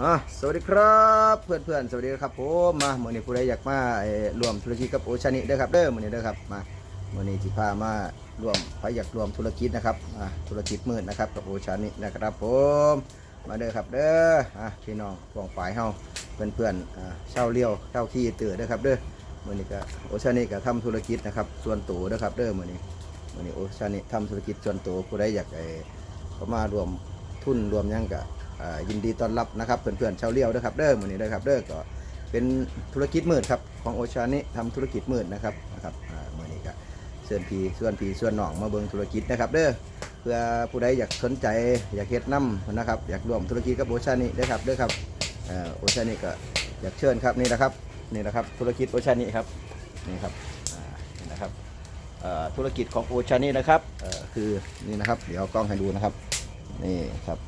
อะสวัสดีครับเพื่อนเพื่อนๆสวัสดีครับผมมาเมื่อนี้ผู้ใดอยากมาเอ่อร่วมธุรกิจกับโอชานิเด้อครับเด้อมื่อนี้เด้อครับมาเมื่อนี้ที่พามารวมใครอยากรวมธุรกิจนะครับอะธุรกิจมืดนะครับกับโอชานินะครับผมมาเด้อครับเด้ออะพี่น้องพวงฝ่ายเฮาเพื่อนเพื่อนๆอ่าเช่าเลี้ยวเช่าขี้เตือเด้อครับเด้อมื่อนี้ก็โอชานิก็ทำธุรกิจนะครับส่วนตัวเด้อครับเด้อมื่อนี้มื่อนี้โอชานิทำธุรกิจส่วนตัวผู้ใดอยากเอ่อเขามารวมทุนรวมยังกะอ่า ยินดีต้อนรับนะครับเพื่อนๆชาวเลี้ยวนะครับเด้อมือนี้เด้อครับเด้อก็เป็นธุรกิจมืดครับของโอชานิทำธุรกิจมืดนะครับนะครับมือนี้ก็เชิญพี่ส่วนพีส่วนน้องมาเบิงธุรกิจนะครับเด้อเพื่อผู้ใดอยากสนใจอยากเฮ็ดนํนะครับอยากร่วมธุรกิจกับโอชานิเด้ครับเด้อครับโอชานิก็อยากเชิญครับนี่นะครับนี่นะครับธุรกิจโอชานิครับนี่ครับนี่นะครับธุรกิจของโอชานินะครับคือนี่นะครับ เดี๋ยวกล้องให้ดูนะครับนี่ครับ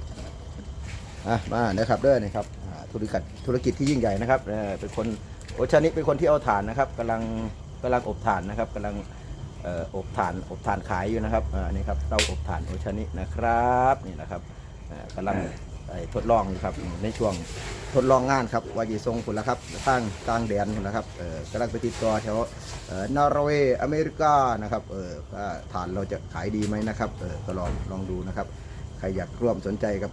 อะมาเด้อครับเด้อนี่ครับธุรกิจธุรกิจที่ยิ่งใหญ่นะครับเป็นคนโอชานิเป็นคนที่เอาถ่านนะครับกำลังกำลังอบถ่านนะครับกำลังอบถ่านอบถ่านขายอยู่นะครับอ่านี่ครับเตาอบถ่านโอชานินะครับนี่นะครับกำลังทดลองครับในช่วงทดลองงานครับวายีทรงคุณแล้วครับตั้งกลางแดนคุณล้วครับกำลังไปติดต่อแถวนอร์เวย์อเมริกานะครับเออว่าถ่านเราจะขายดีไหมนะครับก็ลองลองดูนะครับใครอยากร่วมสนใจกับ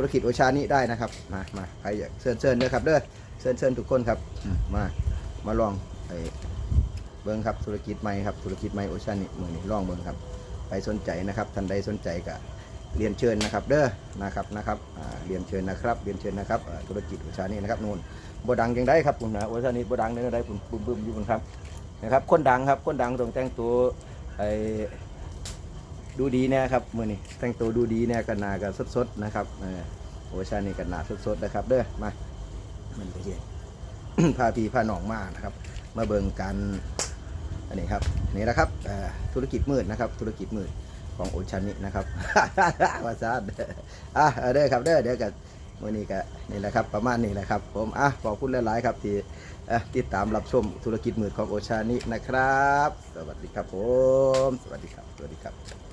ธุรกิจโอชานี้ได้นะครับมามาใครอยากเชิญเชิญด้วยครับเด้อเชิญเชิญทุกคนครับมามาลองไอ้เบิ้งครับธุรกิจใหม่ครับธุรกิจใหม่โอชานี้มือนี้ลองเบิ้งครับใครสนใจนะครับท่านใดสนใจก็เรียนเชิญนะครับเด้อนะครับนะครับเรียนเชิญนะครับเรียนเชิญนะครับธุรกิจโอชานี้นะครับนู่นบดังยังได้ครับคุณนะโอชานี้บดังได้ได้คุณบึ้มบึ้มอยู่คุณครับนะครับคนดังครับคนดังต้องแต่งตัวไอ้ ดูดีแน่ครับมือนี้แต่งตัวดูดีแน่กันนากันสดๆนะครับเออโอชานี่กันนาสดๆนะครับ เด้อมามันไปเห็นพาพีพาหนองมานะครับ มาเบิ่งกันอันนี้ครับนี่นะครับธุรกิจมืดนะครับ ธุรกิจมืดของโอชานินะครับวาซาดอะเด้อครับเด้อเดี๋ยวกันมือนี้ก็นี่แหละครับประมาณนี้แหละครับผมอะขอบคุณหลายๆครับที่ติดตามรับชมธุรกิจมืดของโอชานินะครับ สวัสดีครับผม สวัสดีครับ สวัสดีครับ